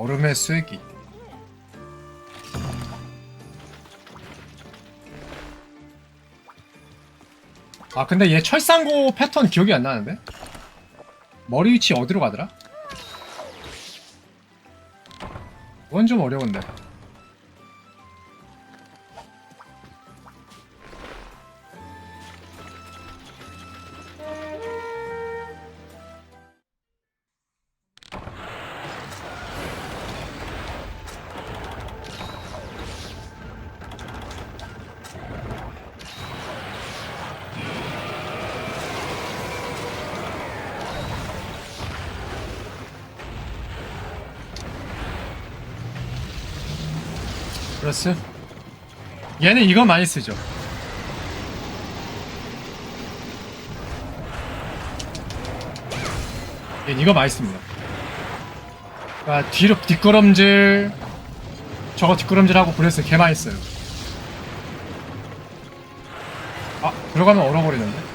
얼음의 쐐기 아 근데 얘 철상고 패턴 기억이 안 나는데? 머리 위치 어디로 가더라? 그건 좀 어려운데 플러스? 얘는 이거 많이 쓰죠. 얘는 이거 많이 씁니다. 그러니까 뒤로 뒷걸음질 저거 뒷걸음질하고 브레스 개 많이 써요. 아 들어가면 얼어버리는데?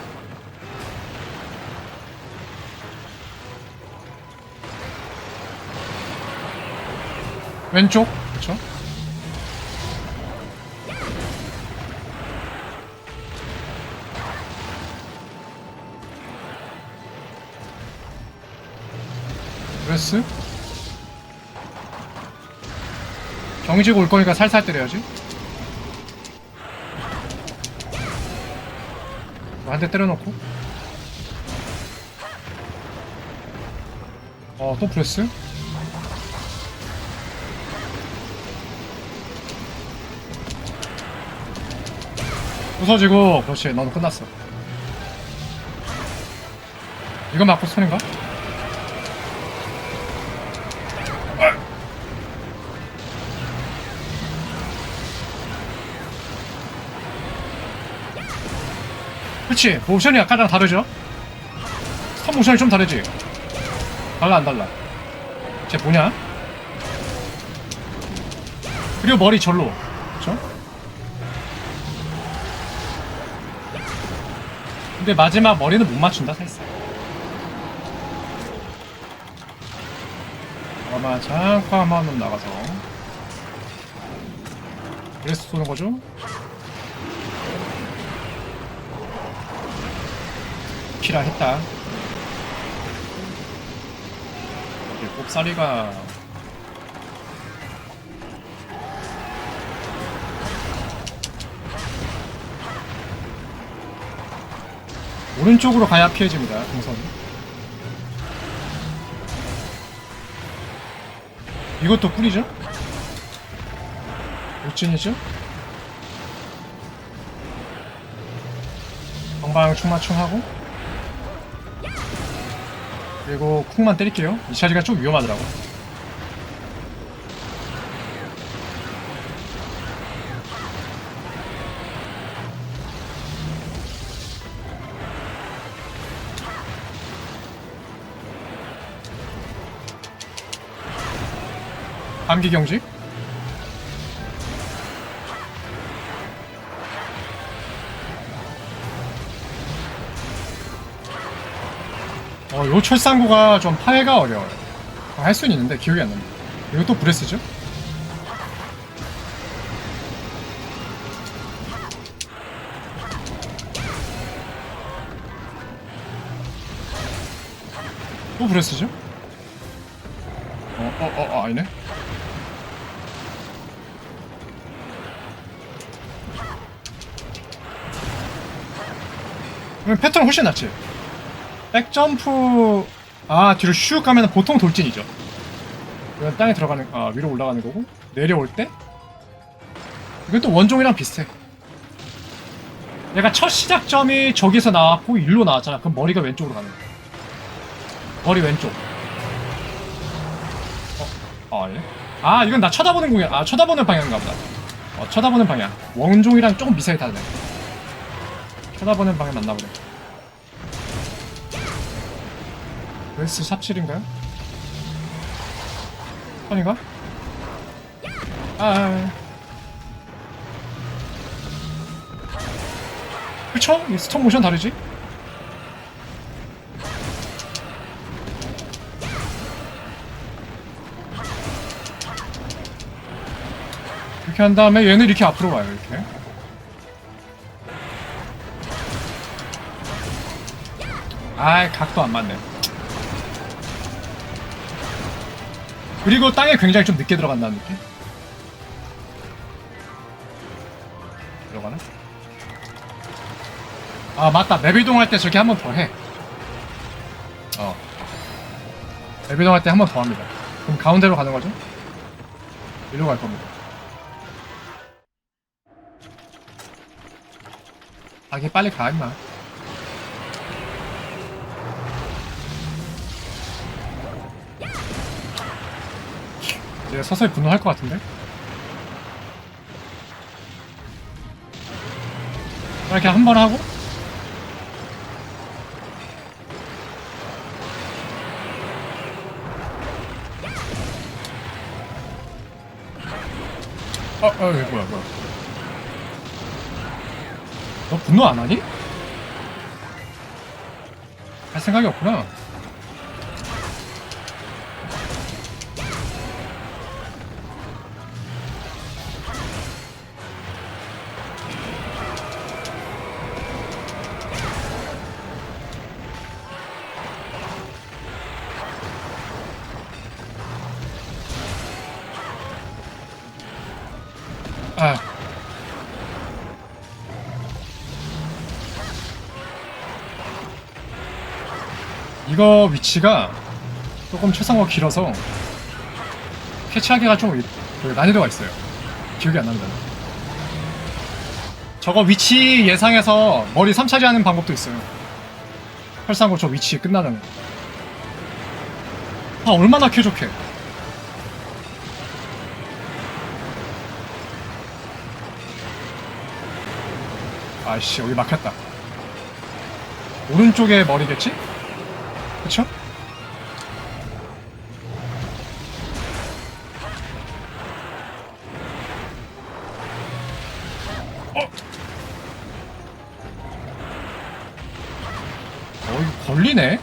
왼쪽? 그쵸 브레스 경직 올 거니까 살살 때려야지. 한 대 때려놓고. 어또 브레스 부서지고 그렇지. 넌 끝났어. 이거 맞고 손인가? 그치 모션이 아까랑 다르죠? 스톱 모션이 좀 다르지? 달라 안 달라 쟤 뭐냐? 그리고 머리 절로 그쵸? 근데 마지막 머리는 못 맞춘다 사실상 아마 잠깐 한번 나가서 그래서 쏘는 거죠? 키라 했다. 여기 꼽사리가 오른쪽으로 가야 피해집니다. 동선. 이것도 꿀이죠? 울진이죠? 방방 충맞춤하고 그리고 쿵만 때릴게요. 이 차지가 좀 위험하더라고. 감기 경직. 어, 요 철상구가 좀 파해가 어려워요. 아, 할 수는 있는데 기억이 안 납니다. 또 브레스죠? 또 브레스죠? 어, 어, 어, 어 아니네. 그럼 패턴 훨씬 낫지? 백점프 아 뒤로 슉 가면 보통 돌진이죠. 이건 땅에 들어가는 아 위로 올라가는 거고 내려올 때? 이건 또 원종이랑 비슷해. 내가 첫 시작점이 저기서 나왔고 일로 나왔잖아. 그럼 머리가 왼쪽으로 가는 거야. 머리 왼쪽. 어? 아 예? 아 이건 나 쳐다보는 공이야. 아 쳐다보는 방향인가 보다. 어 쳐다보는 방향. 원종이랑 조금 미세하게 다르네. 쳐다보는 방향 맞나 보네 웨스 샵칠인가요? 선인가? 아, 아, 아. 그쵸? 이 스톱 모션 다르지? 이렇게 한 다음에 얘는 이렇게 앞으로 와요 이렇게 아이 각도 안 맞네 그리고 땅에 굉장히 좀 늦게 들어간다는 느낌 들어가나? 아 맞다 맵 이동할 때 저기 한 번 더 해. 어. 맵 이동할 때 한 번 더 합니다. 그럼 가운데로 가는 거죠? 일로 갈 겁니다. 자기 빨리 가 임마. 이제 서서히 분노할 것 같은데? 이렇게 한 번 하고 어, 어, 이거 뭐야, 뭐야. 너 분노 안 하니? 할 생각이 없구나. 이거 위치가 조금 최상화 길어서 캐치하기가 좀그 난이도가 있어요. 기억이 안 납니다. 저거 위치 예상해서 머리 3차지 하는 방법도 있어요. 설상고 저 위치 끝나는 거. 아, 얼마나 쾌적해. 아이씨 여기 막혔다 오른쪽에 머리겠지? 그쵸? 어? 어 이거 걸리네?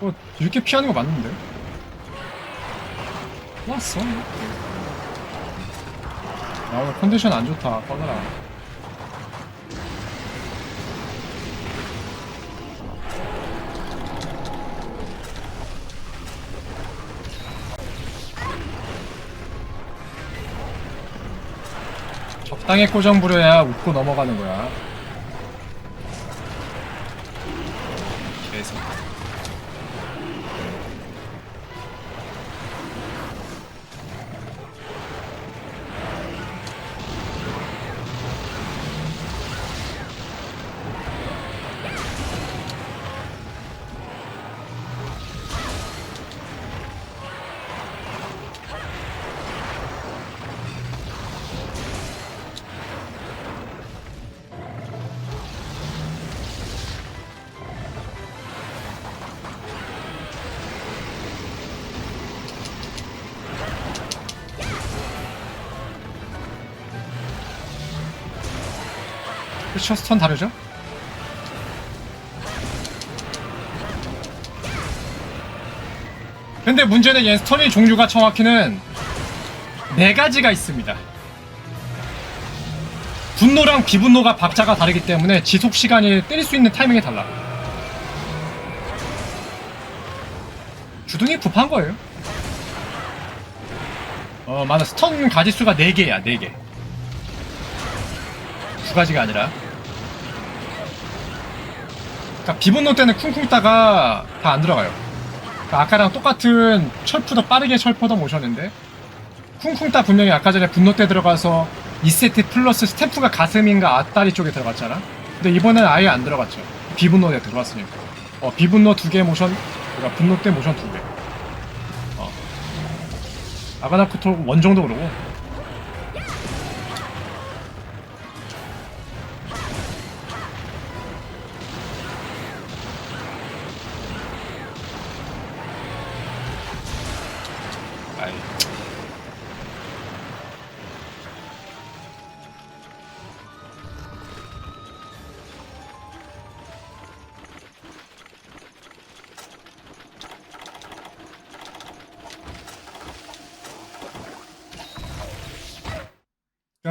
어 이렇게 피하는 거 맞는데? 왔어 나 오늘 컨디션 안 좋다 꺼져라 적당히 꼬정 부려야 웃고 넘어가는 거야. 그렇죠 스턴 다르죠? 근데 문제는 얘 스턴의 종류가 정확히는 네 가지가 있습니다. 분노랑 비분노가 박자가 다르기 때문에 지속 시간이 때릴 수 있는 타이밍이 달라. 주둥이 굽한 거예요. 어, 맞아. 스턴 가지수가 4개야, 4개. 두 가지가 아니라. 그러니까 비분노 때는 쿵쿵 따가 다 안 들어가요. 그러니까 아까랑 똑같은 철푸더 빠르게 철푸더 모션인데 쿵쿵 따 분명히 아까 전에 분노 때 들어가서 2세트 플러스 스태프가 가슴인가 앞다리 쪽에 들어갔잖아. 근데 이번엔 아예 안 들어갔죠. 비분노에 들어갔으니까. 어, 비분노 두 개 모션, 그러니까 분노 때 모션 두 개. 어. 아가나쿠토 원정도 그러고. 아이.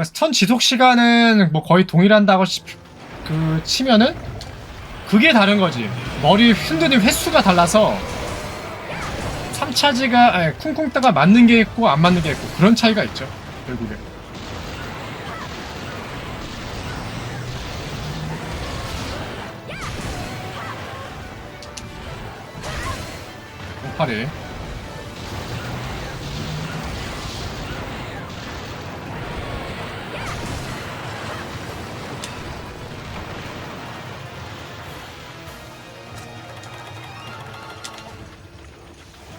스턴 지속 시간은 뭐 거의 동일한다고 시- 그 치면은 그게 다른 거지. 머리 흔드는 횟수가 달라서 3차지가 아니 쿵쿵 따가 맞는 게 있고 안 맞는 게 있고 그런 차이가 있죠. 결국에. 팔이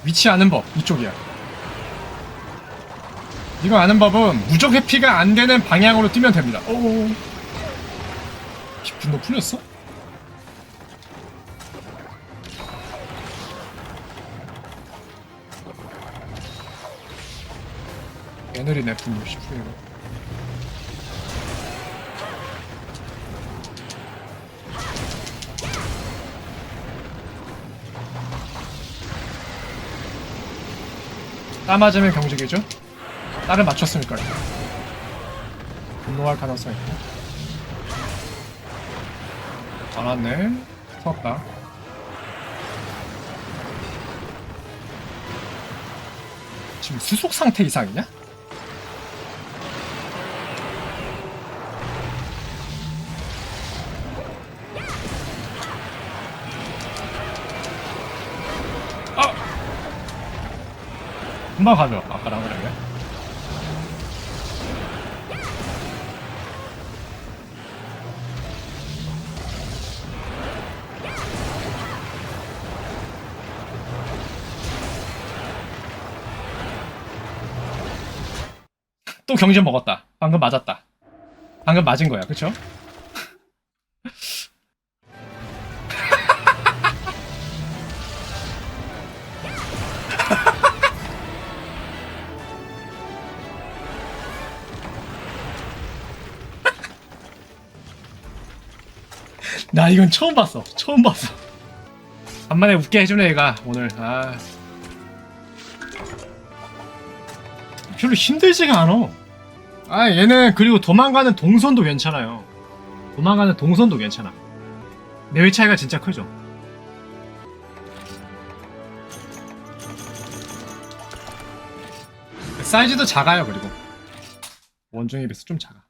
위치 아는 법 이쪽이야. 이거 아는 법은 무적 회피가 안 되는 방향으로 뛰면 됩니다. 오. 분노 풀렸어? 애늘이네 분노 10%로. 따 맞으면 경직이죠? 딸을 맞췄으니까요. 분노할 가능성이 있고. 안 왔네. 섰다. 지금 수속 상태 이상이냐? 금방 가죠. 아까랑 그래. 또 경제 먹었다. 방금 맞았다. 방금 맞은 거야, 그쵸? 나 이건 처음 봤어. 처음 봤어. 간만에 웃게 해주네 얘가 오늘. 아. 별로 힘들지가 않아. 아 얘는 그리고 도망가는 동선도 괜찮아요. 도망가는 동선도 괜찮아. 내외 차이가 진짜 크죠. 사이즈도 작아요 그리고 원종에 비해서 좀 작아.